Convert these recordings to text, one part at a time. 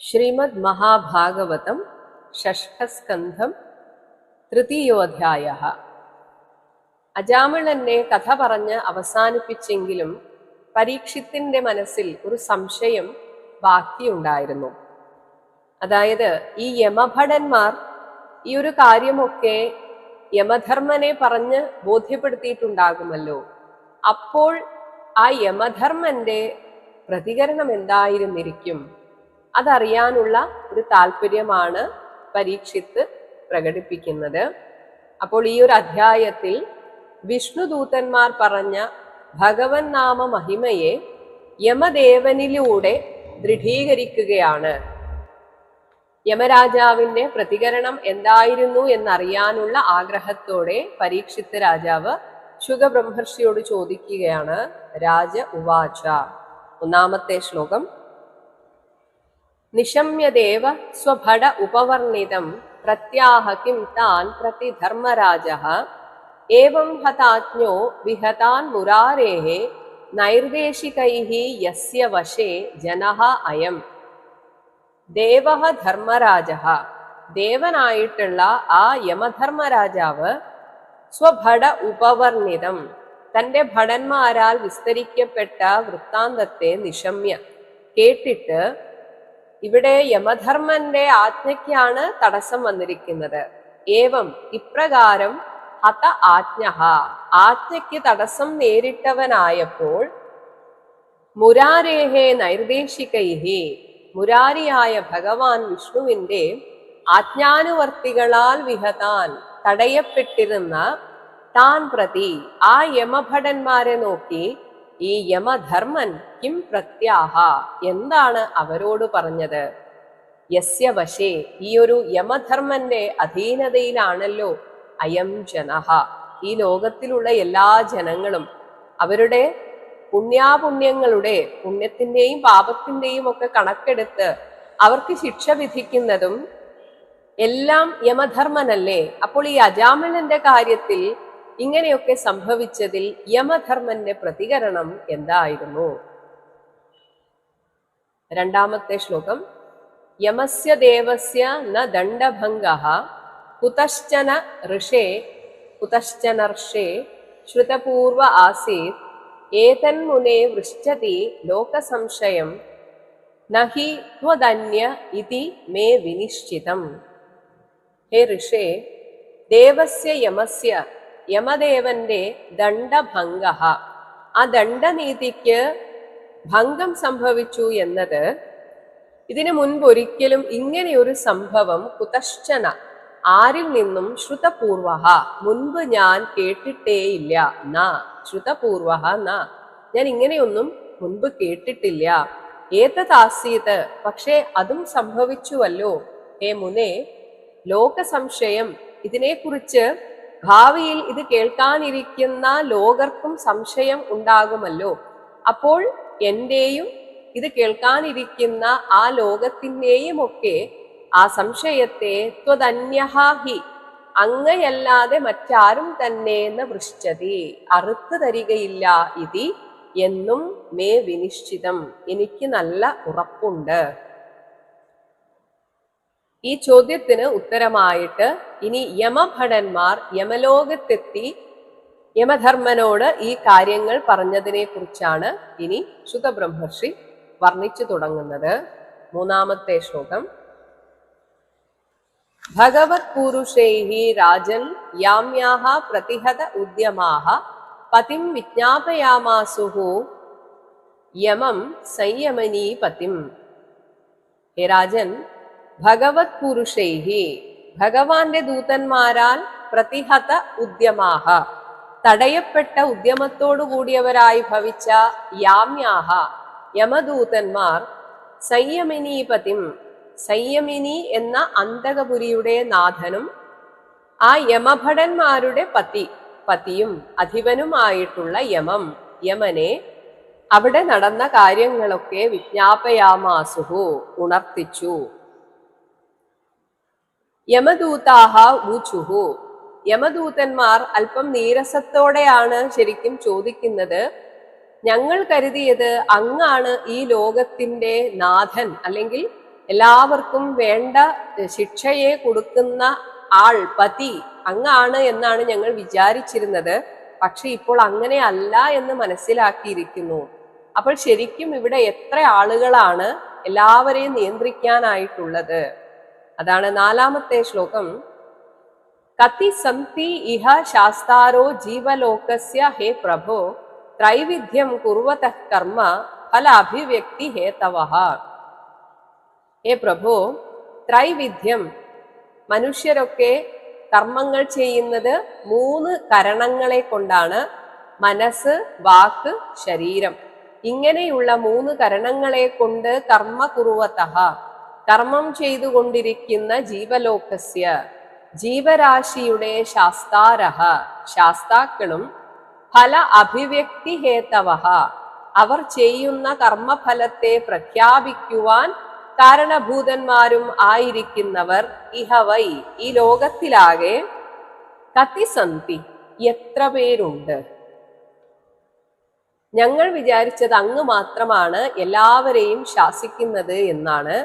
ശ്രീമദ് മഹാഭാഗവതം ഷഷ്ഠസ്കന്ധം തൃതീയോധ്യായ. അജാമിളനെ കഥ പറഞ്ഞ് അവസാനിപ്പിച്ചെങ്കിലും പരീക്ഷിത്തിന്റെ മനസ്സിൽ ഒരു സംശയം ബാക്കിയുണ്ടായിരുന്നു. അതായത് ഈ യമഭടന്മാർ ഈ ഒരു കാര്യമൊക്കെ യമധർമ്മനെ പറഞ്ഞ് ബോധ്യപ്പെടുത്തിയിട്ടുണ്ടാകുമല്ലോ. അപ്പോൾ ആ യമധർമ്മന്റെ പ്രതികരണം എന്തായിരുന്നിരിക്കും? അതറിയാനുള്ള ഒരു താല്പര്യമാണ് പരീക്ഷിത്ത് പ്രകടിപ്പിക്കുന്നത്. അപ്പോൾ ഈ ഒരു അധ്യായത്തിൽ വിഷ്ണുദൂതന്മാർ പറഞ്ഞ ഭഗവൻ നാമ മഹിമയെ യമദേവനിലൂടെ ദൃഢീകരിക്കുകയാണ്. യമരാജാവിന്റെ പ്രതികരണം എന്തായിരുന്നു എന്നറിയാനുള്ള ആഗ്രഹത്തോടെ പരീക്ഷിത്ത് രാജാവ് ശുഖബ്രഹ്മർഷിയോട് ചോദിക്കുകയാണ്. രാജ ഉവാച. ഒന്നാമത്തെ ശ്ലോകം. നിശമ്യദേവ സ്വഭട ഉപവർണിതം പ്രത്യാഹ കിം താൻ പ്രതി ധർമ്മരാജ ഏവം ഹതാജ്ഞോ വിഹതാൻ മുരാരേ നൈർദേശികൈ യസ്യ വശേ ജനഃ അയം. ദേവ ധർമ്മരാജ. ദേവനായിട്ടുള്ള ആ യമധർമ്മരാജാവ് സ്വഭട ഉപവർണിതം. തന്റെ ഭടന്മാരാൽ വിസ്തരിക്കപ്പെട്ട വൃത്താന്തത്തെ നിശമ്യ. കേട്ടിട്ട് ഇവിടെ യമധർമ്മന്റെ ആജ്ഞയ്ക്കാണ് തടസ്സം വന്നിരിക്കുന്നത്. ഏവം ഇപ്രകാരം ഹത ആജ്ഞ ആജ്ഞയ്ക്ക് തടസ്സം നേരിട്ടവനായപ്പോൾ മുരാരേഹേ നൈർദേശികൈഹി. മുരാരിയായ ഭഗവാൻ വിഷ്ണുവിന്റെ ആജ്ഞാനുവർത്തികളാൽ വിഹതാൻ തടയപ്പെട്ടിരുന്ന താൻ പ്രതി ആ യമഭടന്മാരെ നോക്കി ഈ യമധർമ്മൻ കിം പ്രത്യാഹ? എന്താണ് അവരോട് പറഞ്ഞത്? യസ്യ വശേ ഈ ഒരു യമധർമ്മന്റെ അധീനതയിലാണല്ലോ അയം ജനഹ. ഈ ലോകത്തിലുള്ള എല്ലാ ജനങ്ങളും അവരുടെ പുണ്യാപുണ്യങ്ങളുടെ പുണ്യത്തിന്റെയും പാപത്തിന്റെയും ഒക്കെ കണക്കെടുത്ത് അവർക്ക് ശിക്ഷ വിധിക്കുന്നതും എല്ലാം യമധർമ്മനല്ലേ? അപ്പോൾ ഈ അജാമലന്റെ കാര്യത്തിൽ ഇങ്ങനെയൊക്കെ സംഭവിച്ചതിൽ യമധർമ്മന്റെ പ്രതികരണം എന്തായിരുന്നു? രണ്ടാമത്തെ ശ്ലോകം. യമസ്യ ദേവസ്യ ന ദണ്ഡഭംഗ കുതശ്ചന ഋഷേ കുതശ്ചനർഷേ ശ്രുതപൂർവ ആസീത് ഏതന്മുനെ വൃശ്ചതി ലോകസംശയം നഹി ത്വദന്യ ഇതി മേ വിനിശ്ചിതം. ഹേ ഋഷേ ദേവസ്യ യമസ്യ യമദേവന്റെ ദണ്ഡഭംഗ ആ ദണ്ഡനീതിക്ക് ഭംഗം സംഭവിച്ചു എന്നത് ഇതിനു മുൻപ് ഒരിക്കലും ഇങ്ങനെയൊരു സംഭവം കുതശ്ചന ആരിൽ നിന്നും ശ്രുതപൂർവ മുൻപ് ഞാൻ കേട്ടിട്ടേയില്ല ന ശ്രുതപൂർവ ന ഞാൻ ഇങ്ങനെയൊന്നും മുൻപ് കേട്ടിട്ടില്ല ഏതദാസീത് പക്ഷേ അതും സംഭവിച്ചുവല്ലോ ഹേ മുനെ ലോകസംശയം ഇതിനെക്കുറിച്ച് ഭാവിയിൽ ഇത് കേൾക്കാനിരിക്കുന്ന ലോകർക്കും സംശയം ഉണ്ടാകുമല്ലോ. അപ്പോൾ എന്റെയും ഇത് കേൾക്കാനിരിക്കുന്ന ആ ലോകത്തിന്റെയും ഒക്കെ ആ സംശയത്തെ ത്വതന്യഹാഹി അങ്ങയല്ലാതെ മറ്റാരും തന്നെ എന്ന് വൃശ്ചതി അറുത്തു തരികയില്ല ഇതി എന്നും മേ വിനിശ്ചിതം. എനിക്ക് നല്ല ഉറപ്പുണ്ട്. ഈ ചോദ്യത്തിന് ഉത്തരമായിട്ട് ഇനി യമഭടന്മാർ യമലോകത്തെത്തി യമധർമ്മനോട് ഈ കാര്യങ്ങൾ പറഞ്ഞതിനെ കുറിച്ചാണ് ഇനി ശുദ്ധബ്രഹ്മർഷി വർണിച്ചു തുടങ്ങുന്നത്. മൂന്നാമത്തെ ശ്ലോകം. ഭഗവത് പുരുഷൈഹി രാജൻ യാമ്യാഹ പ്രതിഹത ഉദ്യമാഹ പതിം വിജ്ഞാപയാമാസുഹു യമം സംയമനീ പതിം ഹേ രാജൻ ഭഗവത് പുരുഷൈഹി ഭഗവാന്റെ ദൂതന്മാരാൽ പ്രതിഹത ഉദ്യമാഹ. തടയപ്പെട്ട ഉദ്യമത്തോടു കൂടിയവരായി ഭവിച്ച യാമ്യാഹ. യമദൂതന്മാർ സംയമിനീപതിം സംയമിനി എന്ന അന്തകപുരിയുടെ നാഥനും ആ യമഭടന്മാരുടെ പതി പതിയും അധിപനുമായിട്ടുള്ള യമം യമനെ അവിടെ നടന്ന കാര്യങ്ങളൊക്കെ വിജ്ഞാപയാമാസുഹു ഉണർത്തിച്ചു. യമദൂതാഹ ഊച്ചുഹു. യമദൂതന്മാർ അല്പം നീരസത്തോടെയാണ് ശരിക്കും ചോദിക്കുന്നത്. ഞങ്ങൾ കരുതിയത് അങ്ങാണ് ഈ ലോകത്തിന്റെ നാഥൻ അല്ലെങ്കിൽ എല്ലാവർക്കും വേണ്ട ശിക്ഷയെ കൊടുക്കുന്ന ആൾ പതി അങ്ങാണ് എന്നാണ് ഞങ്ങൾ വിചാരിച്ചിരുന്നത്. പക്ഷെ ഇപ്പോൾ അങ്ങനെ അല്ല എന്ന് മനസ്സിലാക്കിയിരിക്കുന്നു. അപ്പോൾ ശരിക്കും ഇവിടെ എത്ര ആളുകളാണ് എല്ലാവരെയും നിയന്ത്രിക്കാനായിട്ടുള്ളത്? അതാണ് നാലാമത്തെ ശ്ലോകം. കത്തി സന്തി ഇഹ ശാസ്താരോ ജീവലോകസ്യ ഹേ പ്രഭോ ത്രൈവിധ്യം കുർവത കർമ്മ ഫലാഭിവ്യക്തി അഭിവ്യക്തി ഹേ പ്രഭോ ത്രൈവിധ്യം മനുഷ്യരൊക്കെ കർമ്മങ്ങൾ ചെയ്യുന്നത് മൂന്ന് കരണങ്ങളെ കൊണ്ടാണ്. മനസ്സ് വാക്ക് ശരീരം. ഇങ്ങനെയുള്ള മൂന്ന് കരണങ്ങളെ കൊണ്ട് കർമ്മ കുറുവതഃ കർമ്മം ചെയ്തുകൊണ്ടിരിക്കുന്ന ജീവലോകസ്യ ജീവരാശിയുടെ ശാസ്താരഹ ശാസ്താക്കളും ഫല അഭിവ്യക്തി ഹേതവഹ അവർ ചെയ്യുന്ന കർമ്മഫലത്തെ പ്രഖ്യാപിക്കുവാൻ കാരണഭൂതന്മാരും ആയിരിക്കുന്നവർ ഇഹവൈ. ഈ ലോകത്തിലാകെ കത്തിസന്തി എത്ര പേരുണ്ട്? ഞങ്ങൾ വിചാരിച്ചത് അങ്ങ് മാത്രമാണ് എല്ലാവരെയും ശാസിക്കുന്നത് എന്നാണ്.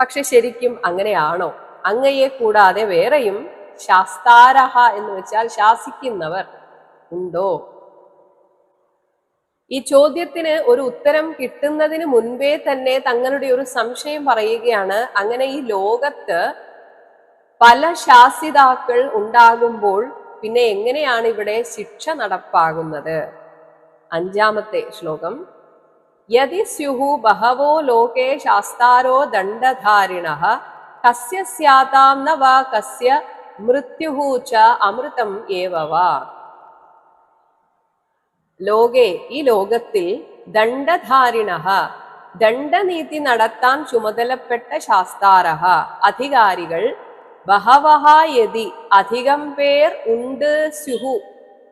പക്ഷെ ശരിക്കും അങ്ങനെയാണോ? അങ്ങയെ കൂടാതെ വേറെയും ശാസ്താരഹ എന്ന് വെച്ചാൽ ശാസിക്കുന്നവർ ഉണ്ടോ? ഈ ചോദ്യത്തിന് ഒരു ഉത്തരം കിട്ടുന്നതിന് മുൻപേ തന്നെ തങ്ങളുടെ ഒരു സംശയം പറയുകയാണ്. അങ്ങനെ ഈ ലോകത്ത് പല ശാസിതാക്കൾ ഉണ്ടാകുമ്പോൾ പിന്നെ എങ്ങനെയാണ് ഇവിടെ ശിക്ഷ നടപ്പാകുന്നത്? അഞ്ചാമത്തെ ശ്ലോകം. യതി സ്യുഹു ബഹവോ ലോകേ ശാസ്താരോ ദണ്ഡധാരിണ കസ്യ സ്യാതാം ന വാ കസ്യ മൃത്യുഹു ച അമൃതം ഏവ വാ. ലോകെ ഈ ലോകത്തിൽ ദണ്ഡധാരിണ ദണ്ഡനീതി നടത്താൻ ചുമതലപ്പെട്ട ശാസ്താരഹ അധികാരികൾ ബഹവഹ യതി അധികം പേർ ഉണ്ട് സ്യുഹു.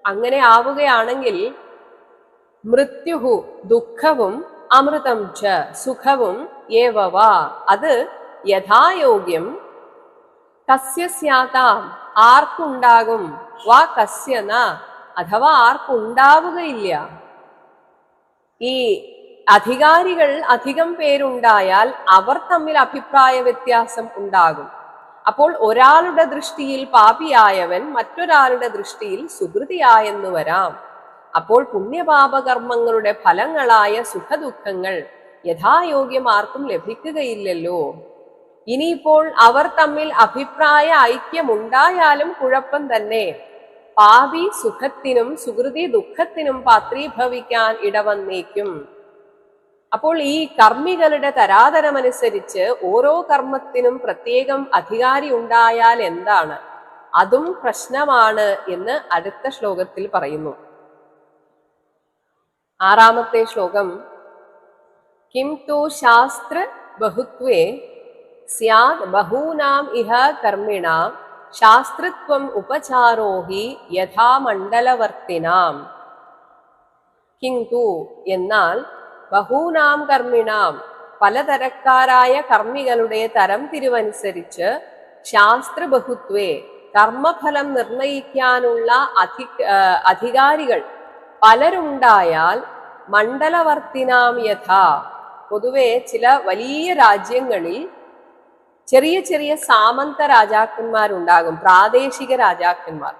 അങ്ങനെ ആവുകയാണെങ്കിൽ മൃത്യുഹു ദുഃഖവും അമൃതം ച സുഖവും ഏവവ അത് യഥായോഗ്യം. കസ്യ സ്യാതാം. ആർക്കുണ്ടാകും? വാ കസ്യന അഥവാ ആർക്കുണ്ടാവുകയില്ല. ഈ അധികാരികൾ അധികം പേരുണ്ടായാൽ അവർ തമ്മിൽ അഭിപ്രായ വ്യത്യാസം ഉണ്ടാകും. അപ്പോൾ ഒരാളുടെ ദൃഷ്ടിയിൽ പാപിയായവൻ മറ്റൊരാളുടെ ദൃഷ്ടിയിൽ സുഹൃതിയായെന്ന് വരാം. അപ്പോൾ പുണ്യപാപകർമ്മങ്ങളുടെ ഫലങ്ങളായ സുഖദുഃഖങ്ങൾ യഥായോഗ്യം ആർക്കും ലഭിക്കുകയില്ലല്ലോ. ഇനിയിപ്പോൾ അവർ തമ്മിൽ അഭിപ്രായ ഐക്യമുണ്ടായാലും കുഴപ്പം തന്നെ. പാപി സുഖത്തിനും സുഹൃതി ദുഃഖത്തിനും പാത്രീഭവിക്കാൻ ഇടവന്നേക്കും. അപ്പോൾ ഈ കർമ്മികളുടെ തരാതരമനുസരിച്ച് ഓരോ കർമ്മത്തിനും പ്രത്യേകം അധികാരി ഉണ്ടായാൽ എന്താണ്? അതും പ്രശ്നമാണ് എന്ന് അടുത്ത ശ്ലോകത്തിൽ പറയുന്നു. ആറാമത്തെ ശ്ലോകം. കിം തോ ശാസ്ത്ര ബഹുത്വേ സ്യാത് ബഹൂനാം ഇഹ കർമ്മിണാം ശാസ്ത്രത്വം ഉപചാരോഹി യഥാ മണ്ഡലവർത്തിനാം. എന്നാൽ ബഹൂനാം കർമ്മിണാം പലതരക്കാരായ കർമ്മികളുടെ തരം തിരിവനുസരിച്ച് ശാസ്ത്രബഹുത്വേ കർമ്മഫലം നിർണയിക്കാനുള്ള അധി അധികാരികൾ പലരുണ്ടായാൽ മണ്ഡലവർത്തിനാം യഥാ. പൊതുവെ ചില വലിയ രാജ്യങ്ങളിൽ ചെറിയ ചെറിയ സാമന്ത രാജാക്കന്മാരുണ്ടാകും പ്രാദേശിക രാജാക്കന്മാർ.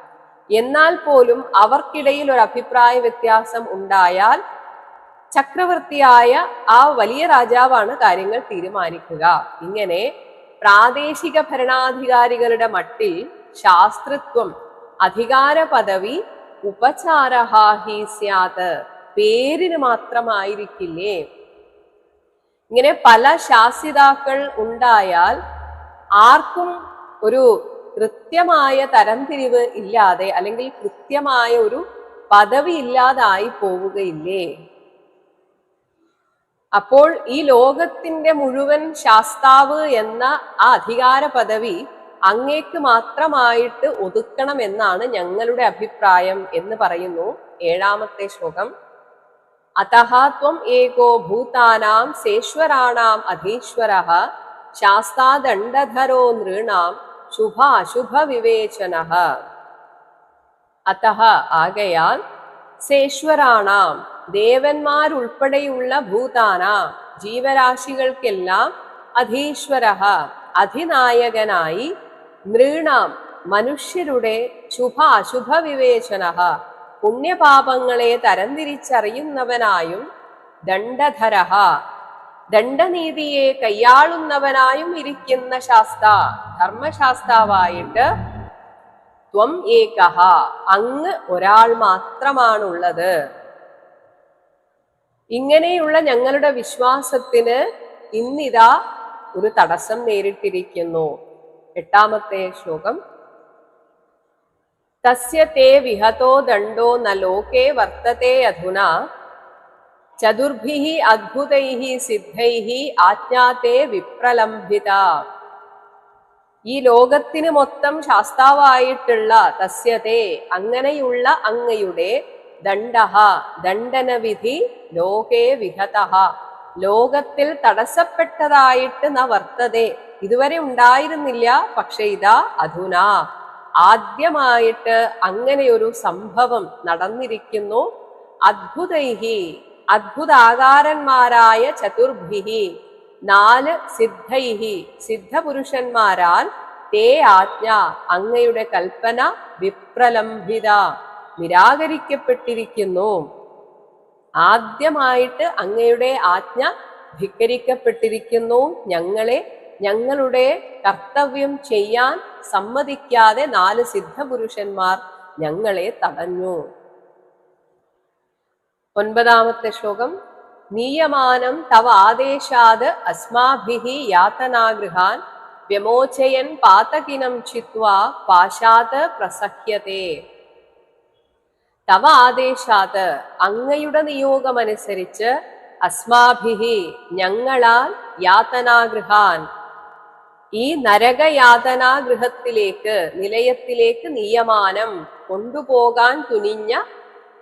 എന്നാൽ പോലും അവർക്കിടയിൽ ഒരു അഭിപ്രായ വ്യത്യാസം ഉണ്ടായാൽ ചക്രവർത്തിയായ ആ വലിയ രാജാവാണ് കാര്യങ്ങൾ തീരുമാനിക്കുക. ഇങ്ങനെ പ്രാദേശിക ഭരണാധികാരികളുടെ മട്ടിൽ ശാസ്ത്രത്വം അധികാര പദവി ഉപചാരഹാഹി സ്യാത്. പേരിന് മാത്രമായിരിക്കില്ലേ? ഇങ്ങനെ പല ശാസിതാക്കൾ ഉണ്ടായാൽ ആർക്കും ഒരു കൃത്യമായ തരംതിരിവ് ഇല്ലാതെ അല്ലെങ്കിൽ കൃത്യമായ ഒരു പദവി ഇല്ലാതായി പോവുകയില്ലേ? അപ്പോൾ ഈ ലോകത്തിന്റെ മുഴുവൻ ശാസ്താവ് എന്ന ആ അധികാര പദവി അങ്ങേക്ക് മാത്രമായിട്ട് ഒതുക്കണം എന്നാണ് ഞങ്ങളുടെ അഭിപ്രായം എന്ന് പറയുന്നു ഏഴാമത്തെ ശ്ലോകം. അതഹത്വം ഏകോ ഭൂതാനാം സേശ്വരാണാം അധീശ്വര ശാസ്താദണ്ഡധരോ നൃണാം ശുഭ അശുഭ വിവേചന അത്തഹ ആകയാൽ സേശ്വരാണാം ദേവന്മാരുൾപ്പെടെയുള്ള ഭൂതാന ജീവരാശികൾക്കെല്ലാം അധീശ്വര അധിനായകനായി നൃണാം മനുഷ്യരുടെ ശുഭ അശുഭ വിവേചന പുണ്യപാപങ്ങളെ തരംതിരിച്ചറിയുന്നവനായും ദണ്ഡധര. ദണ്ഡനീതിയെ കൈയാളുന്നവനായും ഇരിക്കുന്ന ശാസ്ത ധർമ്മശാസ്താവായിട്ട് ത്വം ഏകഹ അങ്ങ് ഒരാൾ മാത്രമാണുള്ളത്. ഇങ്ങനെയുള്ള ഞങ്ങളുടെ വിശ്വാസത്തിന് ഇന്നിതാ ഒരു തടസ്സം നേരിട്ടിരിക്കുന്നു. എട്ടാമത്തെ ശ്ലോകം. തസ്യ വിഹതോ ദണ്ഡോ ന ലോകേ വർത്തത്തെ അധുന. ചതുർഭിः അദ്ഭുതൈः സിദ്ധൈः ആജ്ഞാത്തെ വിപ്രലംഭിത. ഈ ലോകത്തിന് മൊത്തം ശാസ്താവായിട്ടുള്ള തസ്യതേ അങ്ങനെയുള്ള അങ്ങയുടെ ദണ്ഡഹ ദണ്ഡനവിധി ലോകേ വിഹത. ലോകത്തിൽ തടസ്സപ്പെട്ടതായിട്ട് ന വർത്തതെ. ഇതുവരെ ഉണ്ടായിരുന്നില്ല പക്ഷെ ഇതാ അധുന. ആദ്യമായിട്ട് അങ്ങനെ ഒരു സംഭവം നടന്നിരിക്കുന്നു. അദ്ഭുതൈഹി അദ്ഭുതാകാരന്മാരായ ചതുർഭിഹി നാല് സിദ്ധൈഹി സിദ്ധപുരുഷന്മാരാൽ തേ ആജ്ഞ അങ്ങയുടെ കൽപ്പന വിപ്രലംബിത നിരാകരിക്കപ്പെട്ടിരിക്കുന്നു. ആദ്യമായിട്ട് അങ്ങയുടെ ആജ്ഞ ധിക്കരിക്കപ്പെട്ടിരിക്കുന്നു. ഞങ്ങളെ ഞങ്ങളുടെ കർത്തവ്യം ചെയ്യാൻ സമ്മതിക്കാതെ നാല് സിദ്ധപുരുഷന്മാർ ഞങ്ങളെ തടഞ്ഞു. ഒൻപതാമത്തെ ശ്ലോകം. നീയമാനം തവ ആദേശാത് അസ്മാഭിഹി യാതനാഗൃഹാൻ വ്യമോചയൻ പാതകിനം ചിത്വ പാശാത് പ്രസഹ്യത്തെ തവ ആദേശാത് അങ്ങയുടെ നിയോഗമനുസരിച്ച് അസ്മാഭിഹി ഞങ്ങളാൽ യാതനാഗൃഹാൻ ഈ നരകയാതനാഗൃഹത്തിലേക്ക് നിലയത്തിലേക്ക് നിയമാനം കൊണ്ടുപോകാൻ തുനിഞ്ഞ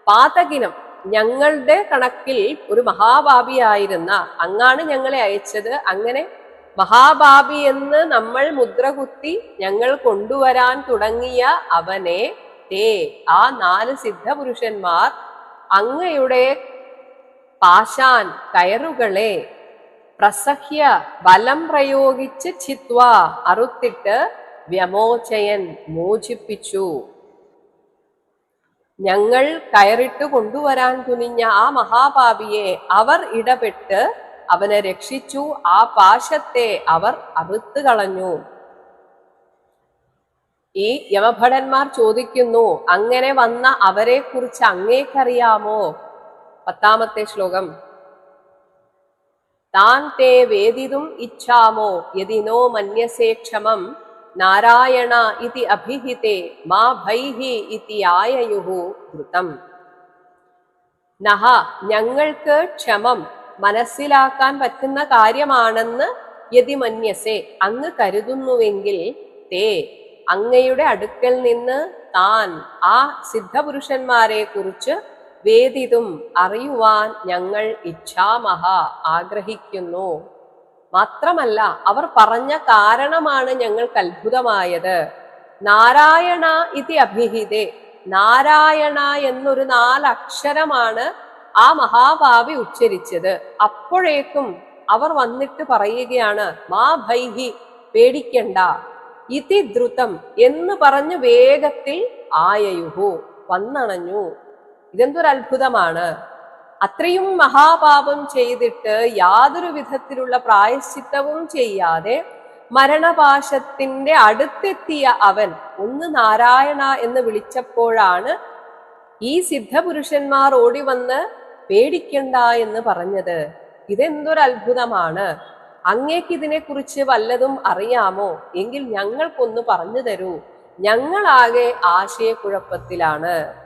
പാതകിനം ഞങ്ങളുടെ കണക്കിൽ ഒരു മഹാഭാപിയായിരുന്ന അങ്ങാണ് ഞങ്ങളെ അയച്ചത്. അങ്ങനെ മഹാഭാപി എന്ന് നമ്മൾ മുദ്ര കുത്തി ഞങ്ങൾ കൊണ്ടുവരാൻ തുടങ്ങിയ അവനെ തേ ആ നാല് സിദ്ധപുരുഷന്മാർ അങ്ങയുടെ പാശാൻ കയറുകളെ പ്രസഹ്യ ബലം പ്രയോഗിച്ച് ചിത്വ അറുത്തിട്ട് വ്യമോചയൻ മോചിപ്പിച്ചു. ഞങ്ങൾ കയറിട്ട് കൊണ്ടുവരാൻ തുനിഞ്ഞ ആ മഹാപാപിയെ അവർ ഇടപെട്ട് അവനെ രക്ഷിച്ചു. ആ പാശത്തെ അവർ അറുത്തു കളഞ്ഞു. ഈ യമഭടന്മാർ ചോദിക്കുന്നു അങ്ങനെ വന്ന അവരെ കുറിച്ച് അങ്ങേക്കറിയാമോ? പത്താമത്തെ ശ്ലോകം. താൻ തേ വേദിതും ഇച്ഛാമോ യതിനോ മന്യസേ ക്ഷമം. നാരായണ ഇതി അഭിഹിതേ മാ ഭൈഹി ഇതി ആയയുഹു ധൃതം നഹ ഞങ്ങൾക്ക് ക്ഷമം. മനസ്സിലാക്കാൻ പറ്റുന്ന കാര്യമാണെന്ന് യതി മന്യസേ അങ്ങ് കരുതുന്നുവെങ്കിൽ തേ അങ്ങയുടെ അടുക്കൽ നിന്ന് താൻ ആ സിദ്ധപുരുഷന്മാരെ കുറിച്ച് വേദിതും അറിയുവാൻ ഞങ്ങൾ ഇച്ഛാമഹ ആഗ്രഹിക്കുന്നു. മാത്രമല്ല അവർ പറഞ്ഞ കാരണമാണ് ഞങ്ങൾക്ക് അത്ഭുതമായത്. നാരായണ ഇതി അഭിഹിതേ. നാരായണ എന്നൊരു നാലക്ഷരമാണ് ആ മഹാഭാവി ഉച്ചരിച്ചത്. അപ്പോഴേക്കും അവർ വന്നിട്ട് പറയുകയാണ് മാ ഭൈഹി പേടിക്കണ്ട. ഇതി ദ്രുതം എന്ന് പറഞ്ഞ് വേഗത്തിൽ ആയയുഹു വന്നണഞ്ഞു. ഇതെന്തൊരു അത്ഭുതമാണ്. അത്രയും മഹാപാപം ചെയ്തിട്ട് യാതൊരു വിധത്തിലുള്ള പ്രായശ്ചിത്തവും ചെയ്യാതെ മരണപാശത്തിന്റെ അടുത്തെത്തിയ അവൻ ഒന്ന് നാരായണ എന്ന് വിളിച്ചപ്പോഴാണ് ഈ സിദ്ധപുരുഷന്മാർ ഓടി വന്ന് പേടിക്കണ്ട എന്ന് പറഞ്ഞത്. ഇതെന്തൊരു അത്ഭുതമാണ്. അങ്ങേക്ക് ഇതിനെക്കുറിച്ച് വല്ലതും അറിയാമോ? എങ്കിൽ ഞങ്ങൾക്കൊന്ന് പറഞ്ഞു തരൂ. ഞങ്ങളാകെ ആശയക്കുഴപ്പത്തിലാണ്.